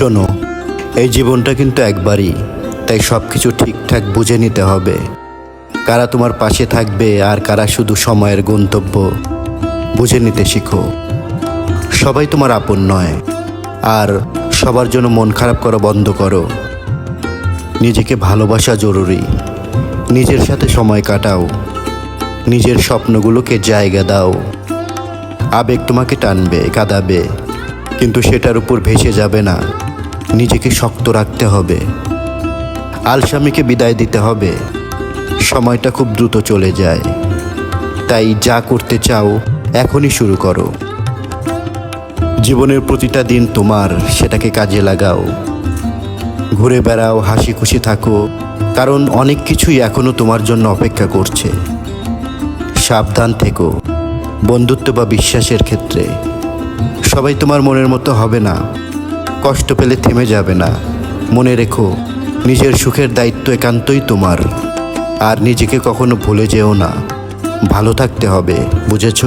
শোনো, এই জীবনটা কিন্তু একবারই, তাই সব কিছু ঠিকঠাক বুঝে নিতে হবে। কারা তোমার পাশে থাকবে আর কারা শুধু সময়ের গন্তব্য, বুঝে নিতে শিখো। সবাই তোমার আপন নয়, আর সবার জন্য মন খারাপ করা বন্ধ করো। নিজেকে ভালোবাসা জরুরি, নিজের সাথে সময় কাটাও, নিজের স্বপ্নগুলোকে জায়গা দাও। আবেগ তোমাকে টানবে, কাঁদাবে, কিন্তু সেটার উপর ভেসে যাবে না। নিজেকে শক্ত রাখতে হবে। আলসামিকে বিদায় দিতে হবে। সময়টা খুব দ্রুত চলে যায়। তাই যা করতে চাও, এখনই শুরু করো। জীবনের প্রতিটা দিন তোমার, সেটাকে কাজে লাগাও। ঘুরে বেড়াও হাসি খুশি থাকো, কারণ অনেক কিছুই এখনও তোমার জন্য অপেক্ষা করছে। সাবধান থেকো, বন্ধুত্ব বা বিশ্বাসের ক্ষেত্রে। সবাই তোমার মনের মতো হবে না। কষ্ট পেলে থেমে যাবে না। মনে রেখো, নিজের সুখের দায়িত্ব একান্তই তোমার। আর নিজেকে কখনো ভুলে যেও না। ভালো থাকতে হবে, বুঝেছ?